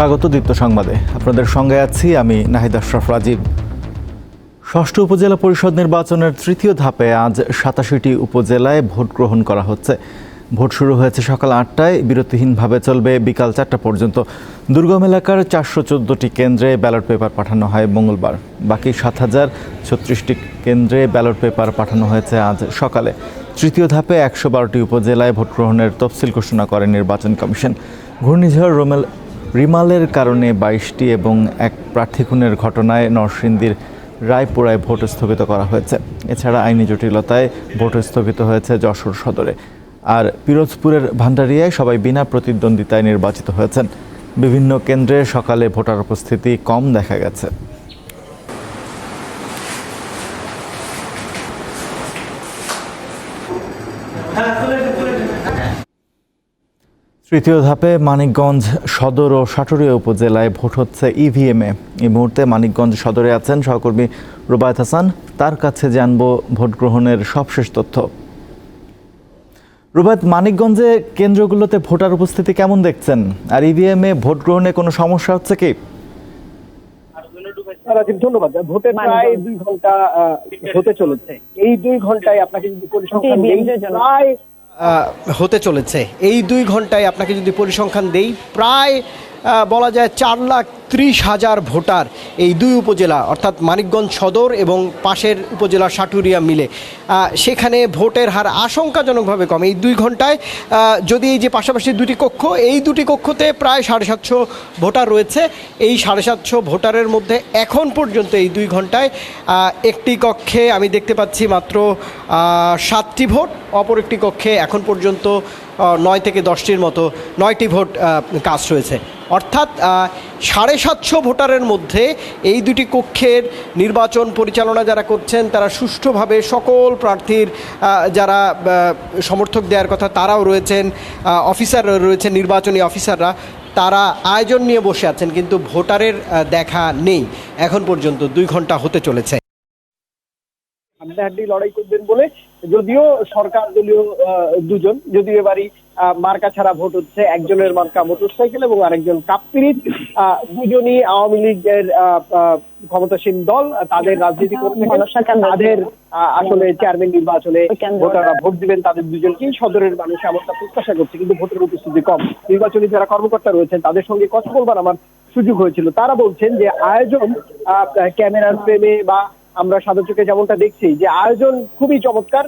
স্বাগত দীপ্ত সংবাদে। আপনাদের সঙ্গে আছি আমি নাহিদ আশরাফ রাজীব। ষষ্ঠ উপজেলা পরিষদ নির্বাচনের তৃতীয় ধাপে আজ সাতাশিটি উপজেলায় ভোট গ্রহণ করা হচ্ছে। ভোট শুরু হয়েছে সকাল আটটায়, বিরতিহীনভাবে চলবে বিকাল চারটা পর্যন্ত। দুর্গম এলাকার চারশো চোদ্দোটি কেন্দ্রে ব্যালট পেপার পাঠানো হয় মঙ্গলবার। বাকি সাত হাজার ছত্রিশটি কেন্দ্রে ব্যালট পেপার পাঠানো হয়েছে আজ সকালে। তৃতীয় ধাপে একশো বারোটি উপজেলায় ভোট গ্রহণের তফসিল ঘোষণা করে নির্বাচন কমিশন। ঘূর্ণিঝড় রোমেল রিমালের কারণে বাইশটি এবং এক প্রার্থী খুনের ঘটনায় নরসিংদীর রায়পুরায় ভোট স্থগিত করা হয়েছে। এছাড়া আইনি জটিলতায় ভোট স্থগিত হয়েছে যশোর সদরে। আর পিরোজপুরের ভান্ডারিয়ায় সবাই বিনা প্রতিদ্বন্দ্বিতায় নির্বাচিত হয়েছেন। বিভিন্ন কেন্দ্রে সকালে ভোটার উপস্থিতি কম দেখা গেছে। তৃতীয় ধাপে মানিকগঞ্জ সদর ও সাটুরিয়া উপজেলায় ভোট হচ্ছে ইভিএমে এই মুহূর্তে মানিকগঞ্জ সদরে আছেন সহকর্মী রুবায়ত হাসান। তার কাছে জানব ভোট গ্রহণের সবশেষ তথ্য। রুবায়ত মানিকগঞ্জে কেন্দ্রগুলোতে ভোটার উপস্থিতি কেমন দেখছেন? আর ইভিএমে ভোট গ্রহণে কোনো সমস্যা হচ্ছে কি? রাজীব ধন্যবাদ। ভোটের প্রায় দুই ঘণ্টা হতে চলেছে। এই দুই ঘন্টায় আপনাকে যদি পরিসংখ্যান প্রায় হতে চলেছে। এই দুই ঘন্টায় আপনাকে যদি পরিসংখ্যান দেই প্রায় বলা যায় চার লাখ ত্রিশ হাজার ভোটার এই দুই উপজেলা, অর্থাৎ মানিকগঞ্জ সদর এবং পাশের উপজেলা সাটুরিয়া মিলে। সেখানে ভোটের হার আশঙ্কাজনকভাবে কম। এই দুই ঘন্টায় যদি এই যে পাশাপাশি দুটি কক্ষ, এই দুটি কক্ষতে প্রায় সাড়ে সাতশো ভোটার রয়েছে। এই সাড়ে সাতশো ভোটারের মধ্যে এখন পর্যন্ত এই দুই ঘন্টায় একটি কক্ষে আমি দেখতে পাচ্ছি মাত্র সাতটি ভোট, অপর একটি কক্ষে এখন পর্যন্ত নয় থেকে দশটির মতো, নয়টি ভোট কাজ হয়েছে। অর্থাৎ সাড়ে সাতশো ভোটারের মধ্যে এই দুটি কক্ষের নির্বাচন পরিচালনা যারা করছেন, তারা সুষ্ঠুভাবে সকল প্রার্থীর যারা সমর্থক দেওয়ার কথা, তারাও রয়েছেন অফিসার রয়েছেন, নির্বাচনী অফিসাররা, তারা আয়োজন নিয়ে বসে আছেন, কিন্তু ভোটারের দেখা নেই। এখন পর্যন্ত দুই ঘণ্টা হতে চলেছে। হাড্ডাহাড্ডি লড়াই করবেন বলে যদিও সরকার দলীয় দুজন যদিও এবারই মার্কা ছাড়া ভোট হচ্ছে একজনের মার্কা মোটরসাইকেল এবং আরেকজন আহ, দুজনই আওয়ামী লীগের ক্ষমতাসীন দল তাদের রাজনীতি করতে তাদের আসলে চেয়ারম্যান নির্বাচনে ভোটাররা ভোট দিবেন তাদের দুজনকেই সদরের মানুষ এমনটা প্রত্যাশা করছে কিন্তু ভোটের উপস্থিতি কম। নির্বাচনী যারা কর্মকর্তা রয়েছেন তাদের সঙ্গে কথা বলবার আমার সুযোগ হয়েছিল। তারা বলছেন যে আয়োজন ক্যামেরার ফ্রেমে বা আমরা সাদা চোখে যেমনটা দেখছি যে আয়োজন খুবই চমৎকার।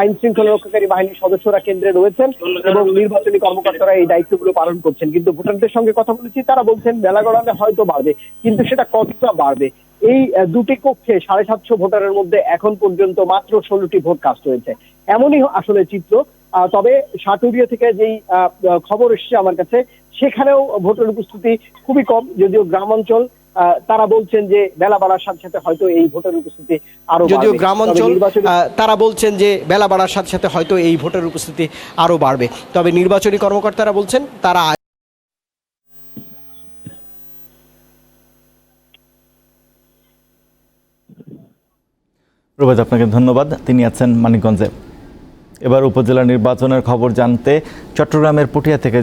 আইন শৃঙ্খলা রক্ষাকারী বাহিনীর সদস্যরা কেন্দ্রে রয়েছেন এবং নির্বাচনী কর্মকর্তারা এই দায়িত্বগুলো পালন করছেন। কিন্তু ভোটারদের সঙ্গে কথা বলেছি তারা বলছেন বেলা গড়ালে হয়তো বাড়বে কিন্তু সেটা কতটা বাড়বে? এই দুটি কক্ষে সাড়ে সাতশো ভোটারের মধ্যে এখন পর্যন্ত মাত্র ষোলোটি ভোট কাস্ট হয়েছে। এমনই আসলে চিত্র আহ, তবে সাটুরিয়া থেকে যেই খবর এসেছে আমার কাছে সেখানেও ভোটের উপস্থিতি খুবই কম যদিও গ্রাম অঞ্চল আহ, তারা বলছেন যে বেলা বাড়ার সাথে সাথে হয়তো এই ভোটের উপস্থিতি আরও যদিও গ্রাম অঞ্চল আহ, তারা বলছেন যে বেলা বাড়ার সাথে সাথে হয়তো এই ভোটের উপস্থিতি আরও বাড়বে। তবে নির্বাচনী কর্মকর্তারা বলছেন তারা রুবায়ত আপনাকে ধন্যবাদ। তিনি আছেন মানিকগঞ্জে। এবার উপজেলা নির্বাচনের খবর জানতে চট্টগ্রামের পটিয়া থেকে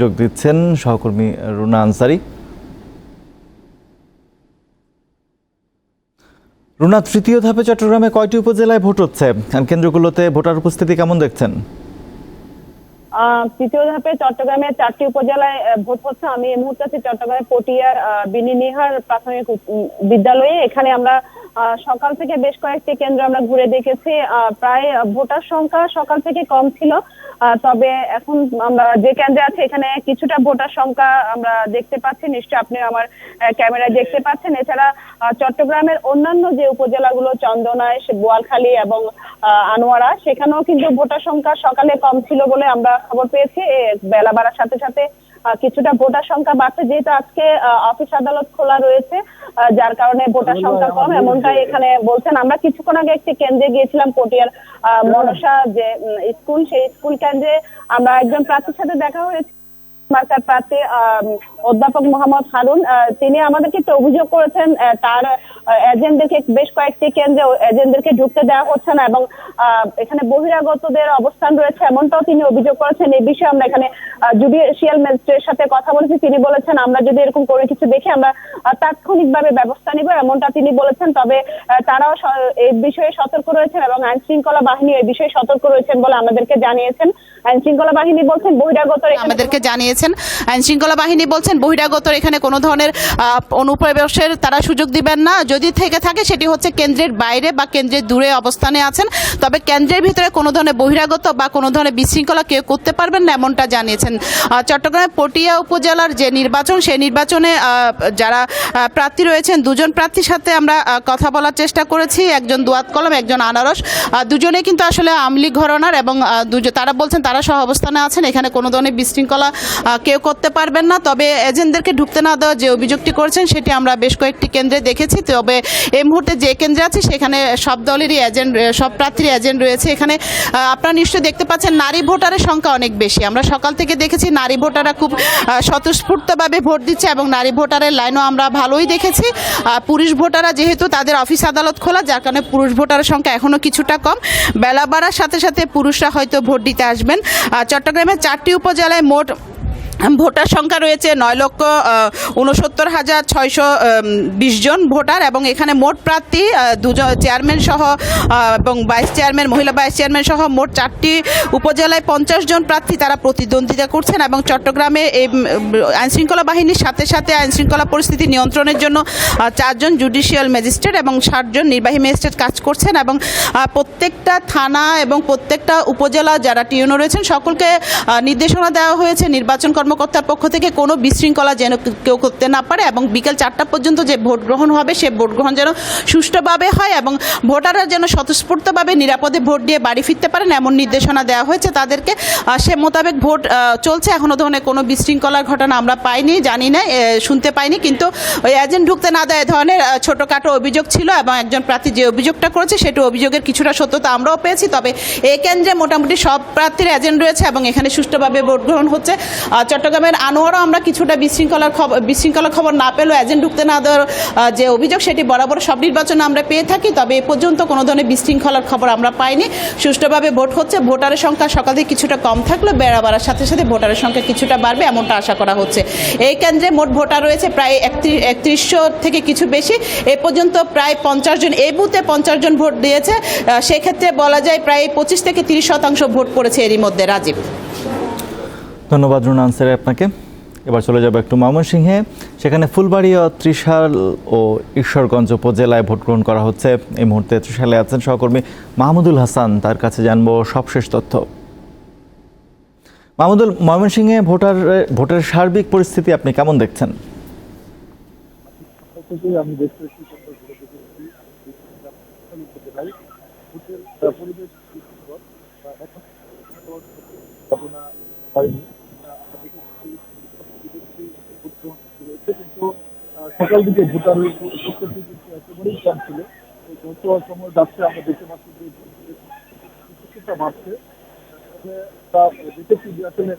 যোগ দিচ্ছেন সহকর্মী রুনা আনসারি। রুনা তৃতীয় ধাপে চট্টগ্রামে কয়টি উপজেলায় ভোট হচ্ছে? কেন্দ্রগুলোতে ভোটার উপস্থিতি কেমন দেখছেন? তৃতীয় ধাপে চট্টগ্রামে চারটি উপজেলায় ভোট হচ্ছে। আমি এই মুহূর্তে আছি চট্টগ্রামের পটিয়ার বিনিনিহার প্রাথমিক বিদ্যালয়ে। এখানে আমরা সকাল থেকে বেশ কয়েকটি কেন্দ্র আমরা ঘুরে দেখেছি। প্রায় ভোটার সংখ্যা সকাল থেকে কম ছিল। তবে এখন আমরা যে কেন্দ্রে আছে এখানে কিছুটা ভোটার সংখ্যা আমরা দেখতে পাচ্ছি। নিশ্চয় আপনি আমার ক্যামেরায় দেখতে পাচ্ছেন। এছাড়া চট্টগ্রামের অন্যান্য যে উপজেলাগুলো চন্দনায় বোয়ালখালী এবং আহ, আনোয়ারা সেখানেও কিন্তু ভোটার সংখ্যা সকালে কম ছিল বলে আমরা খবর পেয়েছি। বেলা বাড়ার সাথে সাথে কিছুটা ভোটার সংখ্যা বাড়ছে যেহেতু আজকে অফিস আদালত খোলা রয়েছে যার কারণে ভোটার সংখ্যা কম। এমনটাই এখানে বলছেন। আমরা কিছুক্ষণ আগে একটি কেন্দ্রে গিয়েছিলাম পটিয়ার আহ, মনসা যে স্কুল সেই স্কুল কেন্দ্রে আমরা একজন প্রার্থীর সাথে দেখা হয়েছে। মার্কার প্রার্থী অধ্যাপক মোহাম্মদ হারুন তিনি আমাদেরকে একটা অভিযোগ করেছেন তার এজেন্টদেরকে বেশ কয়েকটি কেন্দ্রে এজেন্টদেরকে ঢুকতে দেওয়া হচ্ছে না এবং আহ, এখানে বহিরাগতদের অবস্থান রয়েছে এমনটাও তিনি অভিযোগ করেছেন। এই বিষয়ে আমরা এখানে জুডিশিয়াল ম্যাজিস্ট্রেটের সাথে কথা বলেছি। তিনি বলেছেন আমরা যদি এরকম কোনো কিছু দেখি আমরা তাৎক্ষণিকভাবে ব্যবস্থা নিব। এমনটা তিনি বলেছেন তবে তারাও এই বিষয়ে সতর্ক রয়েছেন এবং আইন শৃঙ্খলা বাহিনী এই বিষয়ে সতর্ক রয়েছেন বলে আমাদেরকে জানিয়েছেন। আইন শৃঙ্খলা বাহিনী বলছেন বহিরাগত আমাদেরকে জানিয়েছেন। আইন শৃঙ্খলা বাহিনী বলছেন বহিরাগত এখানে কোনো ধরনের অনুপ্রবেশের তারা সুযোগ দিবেন না। যদি থেকে থাকে, সেটি হচ্ছে কেন্দ্রের বাইরে বা কেন্দ্রের দূরে অবস্থানে আছেন। তবে কেন্দ্রের ভিতরে কোনো ধরনের বহিরাগত বা কোনো ধরনের বিশৃঙ্খলা কেউ করতে পারবেন না, এমনটা জানিয়েছেন চট্টগ্রামের পটিয়া উপজেলার যে নির্বাচন, সেই নির্বাচনে যারা প্রার্থী রয়েছেন, দুজন প্রার্থীর সাথে আমরা কথা বলার চেষ্টা করেছি। একজন দুয়াত কলম, একজন আনারস। দুজনে কিন্তু আসলে আমলি ঘরনার এবং তারা বলছেন তারা সহ অবস্থানে আছেন। এখানে কোনো ধরনের বিশৃঙ্খলা কেউ করতে পারবেন না। তবে এজেন্টদেরকে ঢুকতে না দেওয়া যে অভিযোগটি করেছেন, সেটি আমরা বেশ কয়েকটি কেন্দ্রে দেখেছি। তবে এই মুহূর্তে যে কেন্দ্রে আছে, সেখানে সব দলেরই এজেন্ট, সব প্রার্থীর এজেন্ট রয়েছে। এখানে আপনারা নিশ্চয়ই দেখতে পাচ্ছেন, নারী ভোটারের সংখ্যা অনেক বেশি। আমরা সকাল থেকে দেখেছি, নারী ভোটাররা খুব স্বতঃস্ফূর্তভাবে ভোট দিচ্ছে এবং নারী ভোটারের লাইনও আমরা ভালোই দেখেছি। পুরুষ ভোটাররা যেহেতু তাদের অফিস আদালত খোলা, যার কারণে পুরুষ ভোটারের সংখ্যা এখনও কিছুটা কম। বেলা বাড়ার সাথে সাথে পুরুষরা হয়তো ভোট দিতে আসবেন। চট্টগ্রামের চারটি উপজেলায় মোট ভোটার সংখ্যা রয়েছে নয় লক্ষ উনসত্তর হাজার ছয়শো বিশ জন ভোটার এবং এখানে মোট প্রার্থী দুজন চেয়ারম্যান সহ এবং ভাইস চেয়ারম্যান, মহিলা ভাইস চেয়ারম্যান সহ মোট চারটি উপজেলায় পঞ্চাশ জন প্রার্থী তারা প্রতিদ্বন্দ্বিতা করছেন এবং চট্টগ্রামে এই আইনশৃঙ্খলা বাহিনীর সাথে সাথে আইনশৃঙ্খলা পরিস্থিতি নিয়ন্ত্রণের জন্য চারজন জুডিশিয়াল ম্যাজিস্ট্রেট এবং ষাটজন নির্বাহী ম্যাজিস্ট্রেট কাজ করছেন এবং প্রত্যেকটা থানা এবং প্রত্যেকটা উপজেলা যারা টিউনো রয়েছেন সকলকে নির্দেশনা দেওয়া হয়েছে নির্বাচন কর্মকর্তার পক্ষ থেকে কোনো বিশৃঙ্খলা যেন কেউ করতে না পারে এবং বিকেল চারটা পর্যন্ত যে ভোট গ্রহণ হবে, সে ভোট গ্রহণ যেন সুষ্ঠুভাবে হয় এবং ভোটাররা যেন স্বতঃস্ফূর্তভাবে নিরাপদে ভোট দিয়ে বাড়ি ফিরতে পারেন এমন নির্দেশনা দেওয়া হয়েছে। তাদেরকে সে মোতাবেক ভোট চলছে। এখনও ধরনের কোনো বিশৃঙ্খলার ঘটনা আমরা পাইনি, জানি না শুনতে পাইনি। কিন্তু ওই এজেন্ট ঢুকতে না দেয় ধরনের ছোটোখাটো অভিযোগ ছিল এবং একজন প্রার্থী যে অভিযোগটা করেছে, সেটা অভিযোগের কিছুটা সত্যতা আমরাও পেয়েছি। তবে এই কেন্দ্রে মোটামুটি সব প্রার্থীর এজেন্ট রয়েছে এবং এখানে সুষ্ঠুভাবে ভোট গ্রহণ হচ্ছে। চট্টগ্রামের আনোয়ারও আমরা কিছুটা বিশৃঙ্খলার খবর বিশৃঙ্খলার খবর না পেলেও এজেন্ট ঢুকতে না দেওয়ার যে অভিযোগ, সেটি বরাবর সব নির্বাচনে আমরা পেয়ে থাকি। তবে এ পর্যন্ত কোনো ধরনের বিশৃঙ্খলার খবর আমরা পাইনি। সুষ্ঠুভাবে ভোট হচ্ছে, ভোটারের সংখ্যা সকাল থেকে কিছুটা কম থাকলেও বেড়া বাড়ার সাথে সাথে ভোটারের সংখ্যা কিছুটা বাড়বে, এমনটা আশা করা হচ্ছে। এই কেন্দ্রে মোট ভোটার রয়েছে প্রায় একত্রিশ, একত্রিশশো থেকে কিছু বেশি। এ পর্যন্ত প্রায় পঞ্চাশ জন, এই বুথে পঞ্চাশ জন ভোট দিয়েছে। সেক্ষেত্রে বলা যায় প্রায় পঁচিশ থেকে তিরিশ শতাংশ ভোট পড়েছে এরই মধ্যে, রাজীব। ধন্যবাদ রুনা আনসারে আপনাকে। এবার চলে যাব একটু ময়মনসিংহে। সেখানে ফুলবাড়িয়া ত্রিশাল ও ঈশ্বরগঞ্জ উপজেলায় ভোট গ্রহণ করা হচ্ছে। এই মুহূর্তে ত্রিশালে আছেন সহকর্মী মাহমুদুল হাসান। তার কাছে জানব সবশেষ তথ্য। মাহমুদুল, ময়মনসিংহে ভোটার, ভোটের সার্বিক পরিস্থিতি আপনি কেমন দেখছেন? আমি দেখতে এসেছি তোমরা ঘুরে দেখেছি উপজেলায় ভোটের আহ, পরিবেশ সুন্দর আহ, এখন ঘটনা হয়নি আহ, আমরা দেখেছি বিদেশি ভোট গ্রহণ শুরু হয়েছে কিন্তু আহ, সকাল দিকে কিন্তু একেবারেই কম ছিল। সময় যাচ্ছে, আমরা দেখতে পাচ্ছি যে কিছুটা বাড়ছে। তা দেখেছি যে আসলে,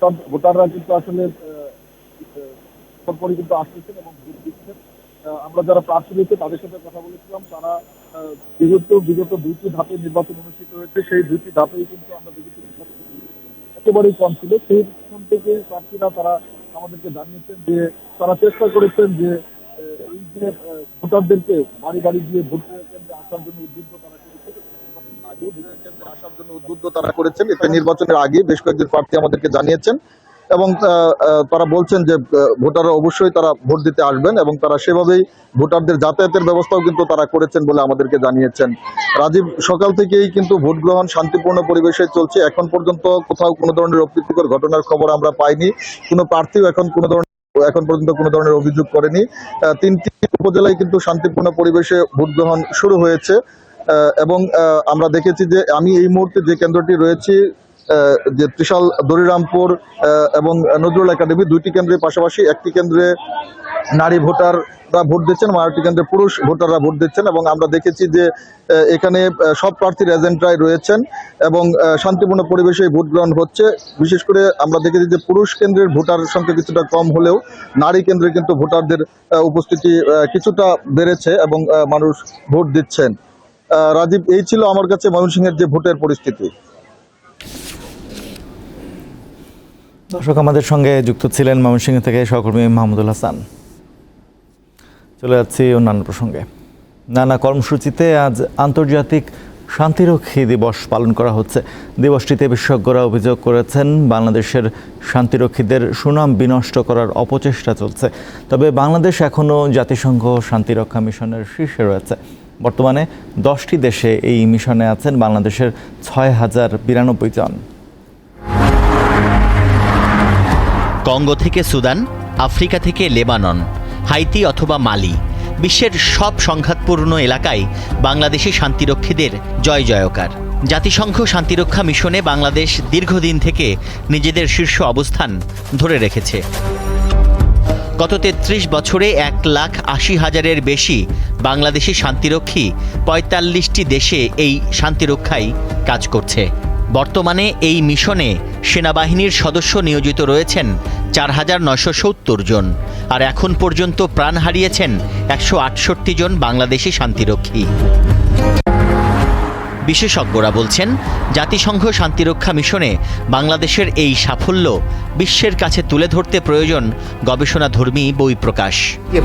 সব ভোটাররা কিন্তু আসলে পরপরই কিন্তু আসতেছেন এবং ভোট দিচ্ছেন। আমরা যারা প্রার্থী রয়েছে, তাদের সাথে কথা বলেছিলাম। তারা যেহেতু বিগত দুইটি ধাপে নির্বাচন অনুষ্ঠিত হয়েছে। সেই দুইটি ধাপেই কিন্তু আমরা দেখেছি একেবারেই কম ছিল। সেই থেকে প্রার্থীরা তারা আমাদেরকে জানিয়েছেন যে, তারা চেষ্টা করেছেন যে এই যে ভোটারদেরকে বাড়ি বাড়ি গিয়ে ভোট কেন্দ্রে আসার জন্য উদ্বুদ্ধ তারা করেছেন। আগে ভোটার কেন্দ্রে আসার জন্য উদ্বুদ্ধ তারা করেছেন। এতে নির্বাচনের আগে বেশ কয়েকজন প্রার্থী আমাদেরকে জানিয়েছেন। এবং তারা বলছেন যে ভোটাররা অবশ্যই তারা ভোট দিতে আসবেন এবং তারা সেভাবেই ভোটারদের যাতায়াতের ব্যবস্থাও কিন্তু তারা করেছেন বলে আমাদেরকে জানিয়েছেন। রাজীব, সকাল থেকেই কিন্তু ভোট গ্রহণ শান্তিপূর্ণ পরিবেশে চলছে। এখন পর্যন্ত কোথাও কোনো ধরনের অপ্রীতিকর ঘটনার খবর আমরা পাইনি। কোনো প্রার্থীও এখন কোনো ধরনের, এখন পর্যন্ত কোনো ধরনের অভিযোগ করেনি। তিনটি উপজেলায় কিন্তু শান্তিপূর্ণ পরিবেশে ভোট গ্রহণ শুরু হয়েছে। এবং আমরা দেখেছি যে, আমি এই মুহূর্তে যে কেন্দ্রটি রয়েছি যে ত্রিশাল দরিরামপুর এবং নজরুল একাডেমি দুইটি কেন্দ্রের পাশাপাশি একটি কেন্দ্রে নারী ভোটাররা ভোট দিচ্ছেন মাইনরিটি কেন্দ্রে পুরুষ ভোটাররা ভোট দিচ্ছেন এবং আমরা দেখেছি যে এখানে সব প্রার্থীর এজেন্টরাই রয়েছেন এবং শান্তিপূর্ণ পরিবেশে ভোট গ্রহণ হচ্ছে। বিশেষ করে আমরা দেখেছি যে পুরুষ কেন্দ্রের ভোটার সংখ্যা কিছুটা কম হলেও নারী কেন্দ্রে কিন্তু ভোটারদের উপস্থিতি কিছুটা বেড়েছে এবং মানুষ ভোট দিচ্ছেন। রাজীব, এই ছিল আমার কাছে ময়মনসিংহের যে ভোটের পরিস্থিতি। দর্শক আমাদের সঙ্গে যুক্ত ছিলেন ময়মনসিংহ থেকে সহকর্মী মাহমুদুল হাসান। চলে যাচ্ছি অন্যান্য প্রসঙ্গে। নানা কর্মসূচিতে আজ আন্তর্জাতিক শান্তিরক্ষী দিবস পালন করা হচ্ছে। দিবসটিতে বিশেষজ্ঞরা অভিযোগ করেছেন, বাংলাদেশের শান্তিরক্ষীদের সুনাম বিনষ্ট করার অপচেষ্টা চলছে। তবে বাংলাদেশ এখনও জাতিসংঘ শান্তিরক্ষা মিশনের শীর্ষে রয়েছে। বর্তমানে দশটি দেশে এই মিশনে আছেন বাংলাদেশের ছয় হাজার বিরানব্বই জন। কঙ্গো থেকে সুদান, আফ্রিকা থেকে লেবানন, হাইতি অথবা মালি, বিশ্বের সব সংঘাতপূর্ণ এলাকায় বাংলাদেশি শান্তিরক্ষীদের জয় জয়কার। জাতিসংঘ শান্তিরক্ষা মিশনে বাংলাদেশ দীর্ঘদিন থেকে নিজেদের শীর্ষ অবস্থান ধরে রেখেছে। গত তেত্রিশ বছরে এক লাখ আশি হাজারের বেশি বাংলাদেশি শান্তিরক্ষী পঁয়তাল্লিশটি দেশে এই শান্তিরক্ষায় কাজ করছে। বর্তমানে এই মিশনে সেনাবাহিনীর সদস্য নিয়োজিত রয়েছেন চার হাজার নয়শো সত্তর জন, আর এখন পর্যন্ত প্রাণ হারিয়েছেন একশো আটষট্টি জন বাংলাদেশি শান্তিরক্ষী। বিশেষজ্ঞরা বলছেন, জাতিসংঘ শান্তিরক্ষা মিশনে বাংলাদেশের এই সাফল্য বিশ্বের কাছে তুলে ধরতে প্রয়োজন গবেষণাধর্মী বই প্রকাশ।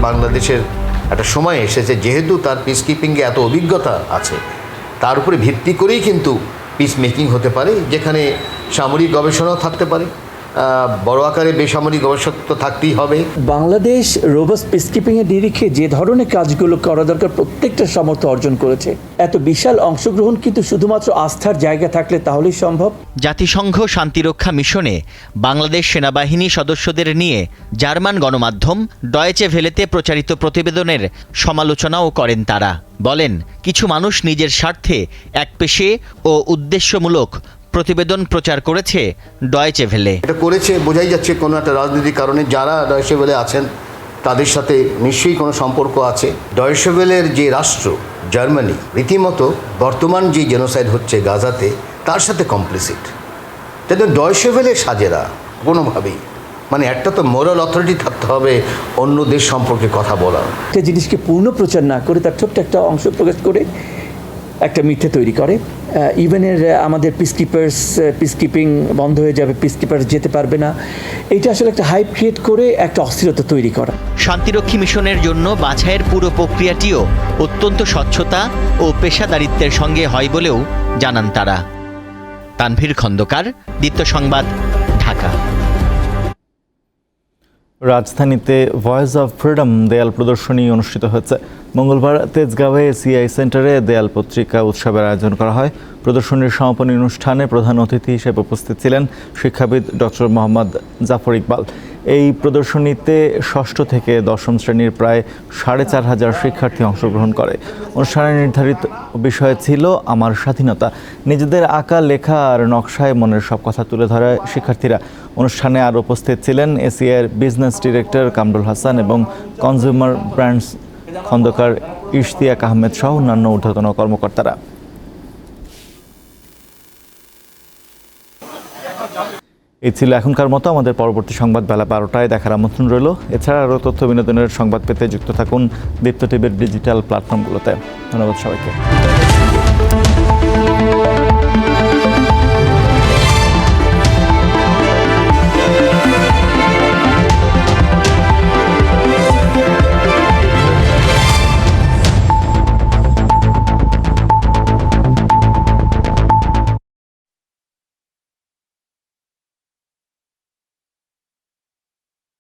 বাংলাদেশের একটা সময় এসেছে, যেহেতু তার পিস কিপিংয়ে এত অভিজ্ঞতা আছে, তার উপরে ভিত্তি করেই কিন্তু পিস মেকিং হতে পারে যেখানে সামরিক গবেষণাও থাকতে পারে। বড় আকারে বেসামরিক গবেষক তো থাকতেই হবে। বাংলাদেশ রোবাস পিসকিপিংয়ের নিরিখে যে ধরনের কাজগুলো করা দরকার প্রত্যেকটা সামর্থ্য অর্জন করেছে। এত বিশাল অংশগ্রহণ কিন্তু শুধুমাত্র আস্থার জায়গা থাকলে তাহলেই সম্ভব। জাতিসংঘ শান্তিরক্ষা মিশনে বাংলাদেশ সেনাবাহিনী সদস্যদের নিয়ে জার্মান গণমাধ্যম ডয়েচে ভেলেতে প্রচারিত প্রতিবেদনের সমালোচনাও করেন তারা। বলেন কিছু মানুষ নিজের স্বার্থে একপেশে ও উদ্দেশ্যমূলক প্রতিবেদন প্রচার করেছে ডয়েচে ভেলে। এটা করেছে বোঝাই যাচ্ছে কোনো একটা রাজনৈতিক কারণে যারা ডয়সেবেলে আছেন তাদের সাথে নিশ্চয়ই কোনো সম্পর্ক আছে। ডয়সেবেলের যে রাষ্ট্র জার্মানি রীতিমতো বর্তমান যে জেনোসাইড হচ্ছে গাজাতে তার সাথে কমপ্লিসিট। তাদের ডয়সেবেলের সাজেরা কোনোভাবেই। মানে একটা তো মোরাল অথরিটি থাকতে হবে অন্য দেশ সম্পর্কে কথা বলার একটা জিনিসকে পূর্ণ প্রচার না করে তার ছোট্ট একটা অংশ প্রকাশ করে একটা মিথ্যে তৈরি করে। ইভেনের আমাদের পিসকিপার্স পিসকিপিং বন্ধ হয়ে যাবে পিসকিপার্স যেতে পারবে না। এটা আসলে একটা হাইপ ক্রিয়েট করে একটা অস্থিরতা তৈরি করা। শান্তিরক্ষী মিশনের জন্য বাছাইয়ের পুরো প্রক্রিয়াটিও অত্যন্ত স্বচ্ছতা ও পেশাদারিত্বের সঙ্গে হয় বলেও জানান তারা। তানভীর খন্দকার দ্বিত্ব সংবাদ, ঢাকা। রাজধানীতে ভয়েস অফ ফ্রিডম দেয়াল প্রদর্শনী অনুষ্ঠিত হয়েছে। মঙ্গলবার তেজগাঁওয়ে সিআই সেন্টারে দেয়াল পত্রিকা উৎসবের আয়োজন করা হয়। প্রদর্শনীর সমাপনী অনুষ্ঠানে প্রধান অতিথি হিসেবে উপস্থিত ছিলেন শিক্ষাবিদ ডক্টর মোহাম্মদ জাফর ইকবাল। এই প্রদর্শনীতে ষষ্ঠ থেকে দশম শ্রেণির প্রায় সাড়ে চার হাজার শিক্ষার্থী অংশগ্রহণ করে। অনুষ্ঠানে নির্ধারিত বিষয় ছিল আমার স্বাধীনতা। নিজেদের আঁকা, লেখা আর নকশায় মনের সব কথা তুলে ধরে শিক্ষার্থীরা। অনুষ্ঠানে আর উপস্থিত ছিলেন ACR business director Kamrul Hasan এবং কনজিউমার ব্র্যান্ডস খন্দকার ইশতিয়াক আহমেদ সহ অন্যান্য ঊর্ধ্বতন কর্মকর্তারা। এই ছিল এখনকার মতো। আমাদের পরবর্তী সংবাদ বেলা বারোটায় দেখার আমন্ত্রণ রইল। এছাড়া আরও তথ্য বিনোদনের সংবাদ পেতে যুক্ত থাকুন দীপ্ত টিভির ডিজিটাল প্ল্যাটফর্মগুলোতে। ধন্যবাদ সবাইকে।